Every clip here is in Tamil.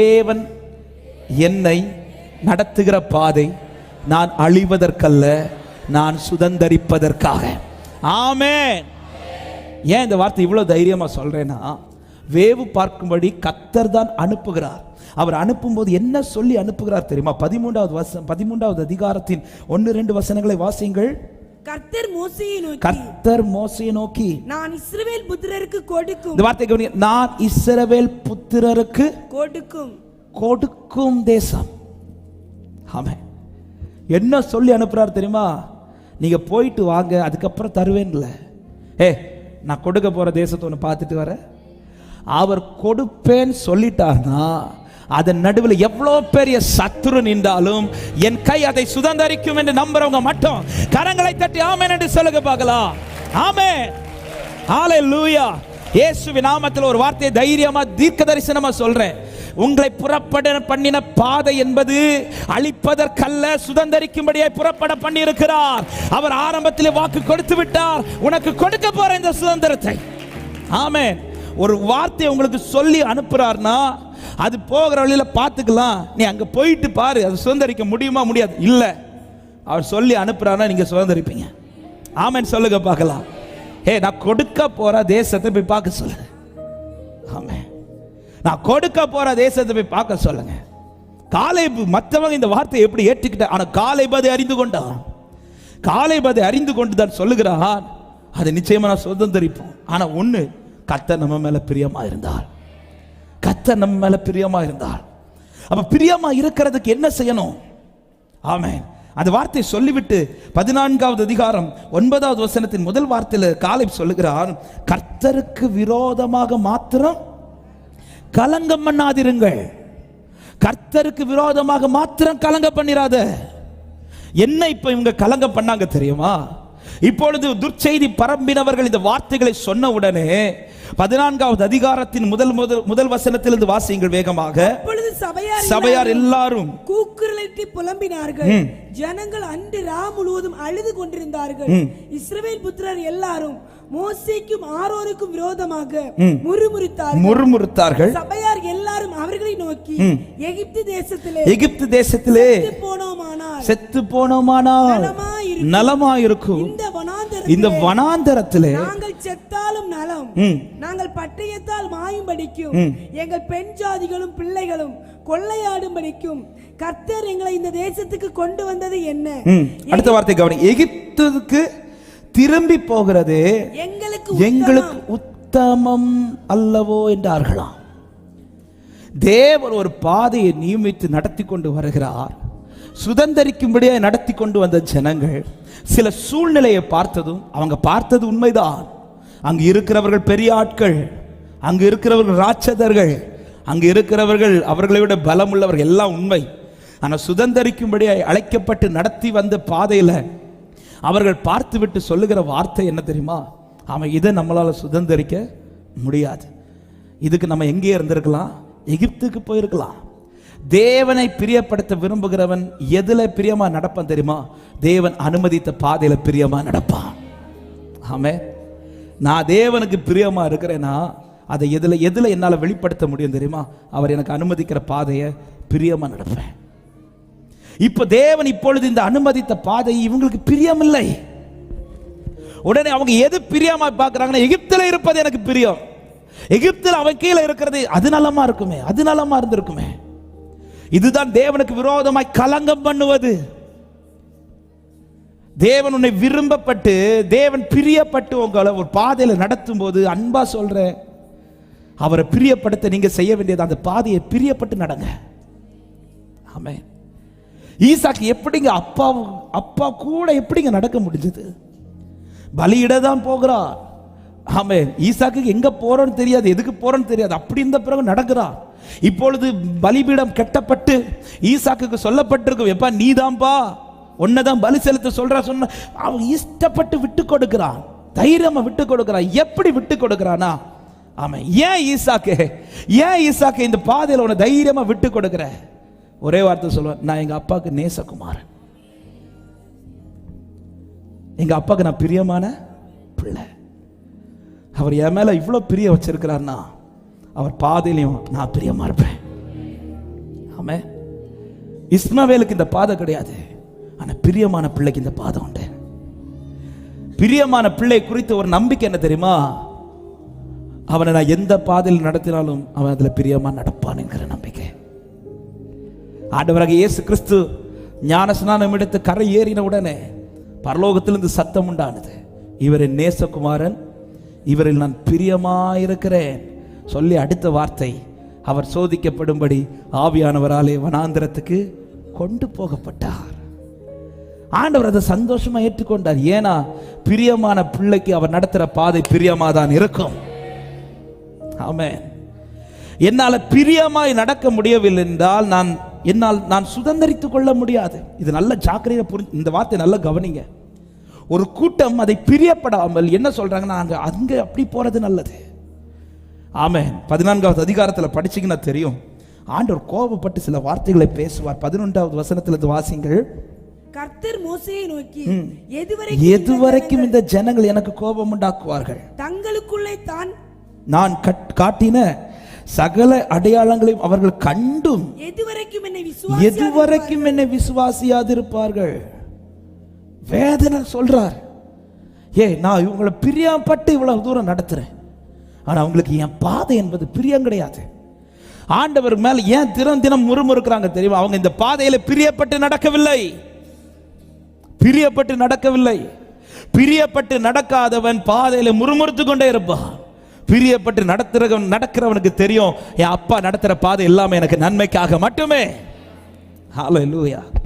தேவன் என்னை நடத்துகிற பாதை நான் அழிவதற்கல்ல நான் சுதந்தரிப்பதற்காக. ஆமே ஏன் இந்த வார்த்தை இவ்வளவு தைரியமா சொல்றேன்னா வேவு பார்க்கும்படி கத்தர் தான் அனுப்புகிறார். அவர் அனுப்பும்போது என்ன சொல்லி அனுப்புகிறார் தெரியுமா? பதிமூன்றாவது வசனம் பதிமூன்றாவது அதிகாரத்தின் ஒன்று ரெண்டு வசனங்களை வாசியுங்கள். கர்த்தர் மோசையை நோக்கி. கர்த்தர் மோசையை நோக்கி. நான் இஸ்ரவேல் புத்திரருக்கு கொடுக்கும். இந்த வார்த்தை கவனிங்க. நான் இஸ்ரவேல் புத்திரருக்கு கொடுக்கும். கொடுக்கும் தேசம். ஆமென். என்ன சொல்லி அனுப்புறார் தெரியுமா? நீங்க போயிட்டு வாங்க அதுக்கப்புறம் தருவேன்ல ஏ நான் கொடுக்க போற தேசத்தை ஒன்று பார்த்துட்டு வரேன். அவர் கொடுப்பேன்னு சொல்லிட்டார்னா அதன் நடுவில் எவ்வளோ பெரிய சத்துரு நின்றாலும் என் கை அதை சுதந்தரிக்கும் என்று நம்புறவங்க மட்டும் கரங்களை தட்டி ஆமேன் என்று சொல்லுங்க பார்க்கலாம். ஆமே ஆலை லூயா இயேசுவி நாமத்தில் ஒரு வார்த்தையை தைரியமா தீர்க்க தரிசனமா சொல்றேன். உங்களை புறப்பட பண்ணின பாதை என்பது அழிப்பதற்கல்ல சுதந்திரிக்கும்படியாய் புறப்பட பண்ணி இருக்கிறார் அவர் ஆரம்பத்தில் வாக்கு கொடுத்து விட்டார். உனக்கு கொடுக்க போற இந்த சுதந்திரத்தை. ஆமே ஒரு வார்த்தையை உங்களுக்கு சொல்லி அனுப்புறார்னா அது போகிற வழியில பார்த்துக்கலாம். நீ அங்கே போயிட்டு பாரு. அது சுதந்தரிக்க முடியுமா முடியாது? இல்லை. அவர் சொல்லி அனுப்புறாருன்னா நீங்கள் சுதந்தரிப்பீங்க. ஆமேன்னு சொல்லுங்க பார்க்கலாம். ஏ நான் கொடுக்க போகிற தேசத்தை போய் பார்க்க சொல்லுங்க. ஆமே நான் கொடுக்க போகிற தேசத்தை போய் பார்க்க சொல்லுங்க. காலை மற்றவங்க இந்த வார்த்தையை எப்படி ஏற்றுக்கிட்ட ஆனால் காலை பதை அறிந்து கொண்டான். காலை பதை அறிந்து கொண்டு தான் சொல்லுகிறான் அதை நிச்சயமாக நான் சுதந்திரிப்போம். ஆனால் ஒன்று கத்த நம்ம மேலே பிரியமாக இருந்தால். கத்த நம்ம மேல பிரியமா இருந்தால் அப்ப பிரியமா இருக்கிறதுக்கு என்ன செய்யணும்? ஆமே அந்த வார்த்தையை சொல்லிவிட்டு பதினான்காவது அதிகாரம் ஒன்பதாவது வசனத்தின் முதல் வார்த்தையில் காலை சொல்லுகிறார் கர்த்தருக்கு விரோதமாக மாத்திரம் கலங்கம் பண்ணாதிருங்கள். கர்த்தருக்கு விரோதமாக மாத்திரம் கலங்க பண்ணிராத. என்ன இப்ப இவங்க கலங்க பண்ணாங்க தெரியுமா? இப்பொழுது துர்ச்செய்தி பரம்பினவர்கள் இந்த வார்த்தைகளை சொன்ன உடனே பதினான்காவது அதிகாரத்தின் முதல் முதல் முதல் வசனத்திலிருந்து வாசியுங்கள் வேகமாக. சபையார் சபையார் எல்லாரும் கூக்குரலிட்டு புலம்பினார்கள். ஜனங்கள் அன்று ரா முழுவதும் அழுது கொண்டிருந்தார்கள். இஸ்ரவேல் புத்திரர் எல்லாரும் மோசேக்கும் ஆரோருக்கும் விரோதமாக முறுமுறுத்தார்கள். முறுமுறுத்தார்கள். சபையார் எல்லாரும் அவர்களை நோக்கி எகிப்து தேசத்திலே எகிப்து தேசத்திலே செத்து போனோமானால் செத்து போனோமானால் நலமாயிருக்கும். நலமாயிருக்கும். இந்த இந்த வனாந்தரத்திலே நாங்கள் செத்தாலும் நலம். நாங்கள் பட்டயத்தால் மாயும்படிக்கும் எங்கள் பெண் ஜாதிகளும் பிள்ளைகளும் கொள்ளையாடும்படிக்கும் கர்த்தர் எங்களை இந்த தேசத்துக்கு கொண்டு வந்தது என்ன? அடுத்த வார்த்தை கவனி எகிப்துக்கு திரும்பி போகிறது எங்களுக்கு எங்களுக்கு உத்தமம். அல்லவோ என்றார்களாம் தேவன் ஒரு பாதையை நியமித்து நடத்தி கொண்டு வருகிறார். சுதந்தரிக்கும்படியாக நடத்தி கொண்டு வந்த ஜனங்கள் சில சூழ்நிலையை பார்த்ததும் அவங்க பார்த்தது உண்மைதான். அங்கு இருக்கிறவர்கள் பெரிய ஆட்கள் அங்கு இருக்கிறவர்கள் ராட்சதர்கள் அங்கு இருக்கிறவர்கள் அவர்களை விட பலம் உள்ளவர்கள் எல்லாம் உண்மை. ஆனால் சுதந்திரிக்கும்படியாக அழைக்கப்பட்டு நடத்தி வந்த பாதையில் அவர்கள் பார்த்துவிட்டு சொல்லுகிற வார்த்தை என்ன தெரியுமா? அவன் இதை நம்மளால் சுதந்தரிக்க முடியாது. இதுக்கு நம்ம எங்கே இருந்திருக்கலாம்? எகிப்துக்கு போயிருக்கலாம். தேவனை பிரியப்படுத்த விரும்புகிறவன் எதுல பிரியமா நடப்பான் தெரியுமா? தேவன் அனுமதித்த பாதையில பிரியமா நடப்பான். ஆமே நான் தேவனுக்கு பிரியமா இருக்கிறேன்னா அதை எதுல எதுல என்னால வெளிப்படுத்த முடியும் தெரியுமா? அவர் எனக்கு அனுமதிக்கிற பாதையை பிரியமா நடப்பேன். இப்போ தேவன் இப்பொழுது இந்த அனுமதித்த பாதை இவங்களுக்கு பிரியமில்லை. உடனே அவங்க எது பிரியமா பார்க்குறாங்கன்னா எகிப்தில் இருப்பது எனக்கு பிரியம். எகிப்தில் அவன் கீழே இருக்கிறது அது நலமா இருக்குமே அது நலமா இருந்திருக்குமே. இதுதான் தேவனுக்கு விரோதமாய் கலங்கம் பண்ணுவது. தேவன் உன்னை விரும்பப்பட்டு தேவன் பிரியப்பட்டு உங்களை ஒரு பாதையில் நடத்தும் போது அன்பா சொல்ற அவரை பிரியப்படுத்த நீங்க செய்ய வேண்டியது அந்த பாதையை பிரியப்பட்டு நடங்க. ஆமே ஈசாக்கு எப்படிங்க அப்பா அப்பா கூட எப்படிங்க நடக்க முடிஞ்சது? பலியிட தான் போகிறார். ஆமே ஈசாக்கு எங்க போறோன்னு தெரியாது எதுக்கு போறோன்னு தெரியாது. அப்படி இருந்த பிறகு நடக்கிறார் இப்பொழுது பலிபீடம் கெட்டப்பட்டு ஈசாக்குக்கு சொல்லப்பட்டிருக்கும் எப்பா நீதான்பா உன்னதான் பலி செலுத்த சொல்ற சொன்ன அவன் இஷ்டப்பட்டு விட்டு கொடுக்கிறான். தைரியமா விட்டு கொடுக்கிறான். எப்படி விட்டு கொடுக்கிறானா? ஆமா ஏன் ஈசாக்கு? ஏன் ஈசாக்கு இந்த பாதையில் உன்னை தைரியமா விட்டு கொடுக்கிற? ஒரே வார்த்தை சொல்லுவேன். நான் எங்க அப்பாவுக்கு நேசகுமாரன். எங்க அப்பாவுக்கு நான் பிரியமான பிள்ளை. அவர் என் மேலே இவ்வளோ பிரிய வச்சிருக்கிறார்னா அவர் பாதையிலையும் நான் பிரியமா இருப்பேன். ஆமே இஸ்மவேலுக்கு இந்த பாதை கிடையாது. ஆனால் பிரியமான பிள்ளைக்கு இந்த பாதை உண்டு. பிரியமான பிள்ளை குறித்த ஒரு நம்பிக்கை என்ன தெரியுமா? அவனை நான் எந்த பாதையில் நடத்தினாலும் அவன் அதில் பிரியமா நடப்பான் என்கிற நம்பிக்கை. ஆண்டவராக இயேசு கிறிஸ்து ஞானஸ்நானம் எடுத்து கரை ஏறின உடனே பரலோகத்திலிருந்து சத்தம் உண்டானது. இவரின் நேசகுமாரன் இவரில் நான் பிரியமாயிருக்கிறேன். சொல்லி அடுத்த வார்த்தை அவர் சோதிக்கப்படும்படி ஆவியானவராலே வனாந்திரத்துக்கு கொண்டு போகப்பட்டார். ஆண்டவர் அதை சந்தோஷமா ஏற்றுக்கொண்டார். ஏன்னா பிரியமான பிள்ளைக்கு அவர் நடத்துகிற பாதை பிரியமா தான் இருக்கும். ஆமே என்னால் பிரியமாய் நடக்க முடியவில்லை என்றால் நான் என்னால் நான் சுதந்திரித்துக் கொள்ள முடியாது. இது நல்ல ஜாக்கிரையை புரிஞ்சு இந்த வார்த்தை நல்லா கவனிங்க. ஒரு கூட்டம் அதை பிரியப்படாமல் என்ன சொல்றாங்கன்னா அங்க அங்க அப்படி போறது நல்லது. ஆமென். பதினான்காவது அதிகாரத்தில் படிச்சீங்கன்னா தெரியும். ஆண்டவர் கோபப்பட்டு சில வார்த்தைகளை பேசுவார். பதினொன்றாவது வசனத்திலிருந்து வாசிங்கள். கர்த்தர் மோசையை நோக்கி ம். எதுவரைக்கும் எது வரைக்கும் இந்த ஜனங்கள் எனக்கு கோபம் உண்டாக்குவார்கள்? தங்களுக்குள்ளே தான் நான் கட்- காட்டின சகல அடையாளங்களையும் அவர்கள் கண்டும் எதுவரைக்கும் என்னை எது வரைக்கும் என்னை விசுவாசியாதிருப்பார்கள்? வேதனை சொல்கிறார் ஏய் நான் இவங்களை பிரியப்பட்டு இவ்வளவு தூரம் நடத்துகிறேன் ஆனால் அவங்களுக்கு என் பாதை என்பது பிரியம் கிடையாது. ஆண்டவர் மேல் ஏன் தினம் தினம் முறுமுறுக்கிறாங்க தெரியுமா? அவங்க இந்த பாதையில் பிரியப்பட்டு நடக்கவில்லை. பிரியப்பட்டு நடக்கவில்லை. பிரியப்பட்டு நடக்காதவன் பாதையில் முறுமுறுத்து கொண்டே இருப்பான். பிரியப்பட்டு நடத்துறவன் நடக்கிறவனுக்கு தெரியும் என் அப்பா நடத்துகிற பாதை எல்லாமே எனக்கு நன்மைக்காக மட்டுமே. ஹalleluya.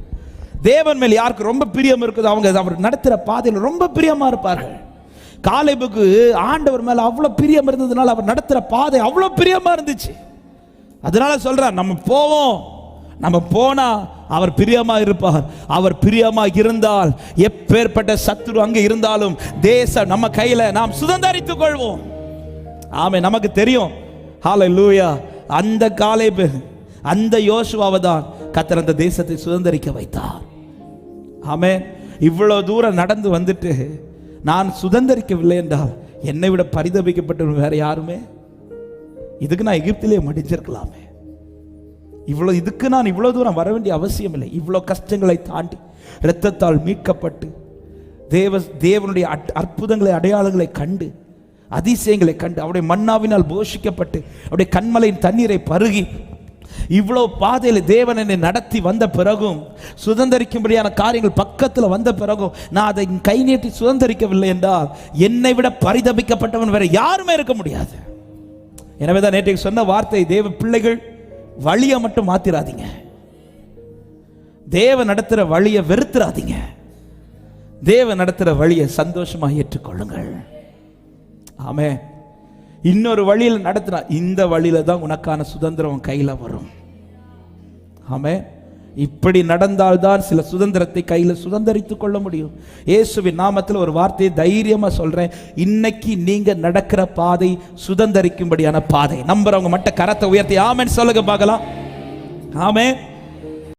தேவன் மேல் யாருக்கு ரொம்ப பிரியம் இருக்குது அவங்க அவர் நடத்துகிற பாதையில் ரொம்ப பிரியமாக இருப்பார்கள். காலைபுக்கு ஆண்டவர் மேலே அவ்வளோ பிரியம் இருந்ததுனால அவர் நடத்துகிற பாதை அவ்வளோ பிரியமாக இருந்துச்சு. அதனால சொல்கிறார் நம்ம போவோம். நம்ம போனால் அவர் பிரியமா இருப்பார். அவர் பிரியமா இருந்தால் எப்பேற்பட்ட சத்துரு அங்கே இருந்தாலும் தேசம் நம்ம கையில நாம் சுதந்தரித்துக் கொள்வோம். ஆமே நமக்கு தெரியும். ஹalleluya அந்த காலை அந்த யோசுவாவை தான் கத்தர் அந்த தேசத்தை சுதந்தரிக்க வைத்தார். ஆமே இவ்வளோ தூரம் நடந்து வந்துட்டு நான் சுதந்திரிக்கவில்லை என்றால் என்னை விட பரிதபிக்கப்பட்டவன் வேற யாருமே? இதுக்கு நான் எகிப்திலே மடிஞ்சிருக்கலாமே இவ்வளோ இதுக்கு நான் இவ்வளோ தூரம் வர வேண்டிய அவசியம் இல்லை இவ்வளோ கஷ்டங்களை தாண்டி இரத்தத்தால் மீட்கப்பட்டு தேவ தேவனுடைய அட்- அற்புதங்களை அடையாளங்களை கண்டு அதிசயங்களை கண்டு அவருடைய மன்னாவினால் போஷிக்கப்பட்டு அவருடைய கண்மலையின் தண்ணீரை பருகி இவ்வளவு பாதையில் தேவன் என்னை நடத்தி வந்த பிறகும் சுதந்தரிக்கும்படியான காரியங்கள் பக்கத்தில் வந்த பிறகும் நான் அதை கை நீட்டி சுதந்தரிக்கவில்லை என்றால் என்னை விட பரிதபிக்கப்பட்டவன் வேற யாருமே இருக்க முடியாது. எனவே தான் நேற்றைக்கு சொன்ன வார்த்தை தேவ பிள்ளைகள் வழியை மட்டும் மாத்திராதீங்க. தேவ நடத்துற வழியை வெறுத்துறாதீங்க. தேவ நடத்துற வழியை சந்தோஷமா ஏற்றுக்கொள்ளுங்கள். ஆமே இன்னொரு வழியில் நடத்தினா இந்த வழியில தான் உனக்கான சுதந்திரம் கையில் வரும். ஆமே இப்படி நடந்தால்தான் சில சுதந்திரத்தை கையில் சுதந்திரித்துக் கொள்ள முடியும். இயேசுவின் நாமத்தில் ஒரு வார்த்தையை தைரியமாக சொல்கிறேன் இன்னைக்கு நீங்கள் நடக்கிற பாதை சுதந்திரிக்கும்படியான பாதை. நம்புறவங்க மட்டும் கரத்தை உயர்த்தி ஆமேன்னு சொல்லுங்க பார்க்கலாம். ஆமே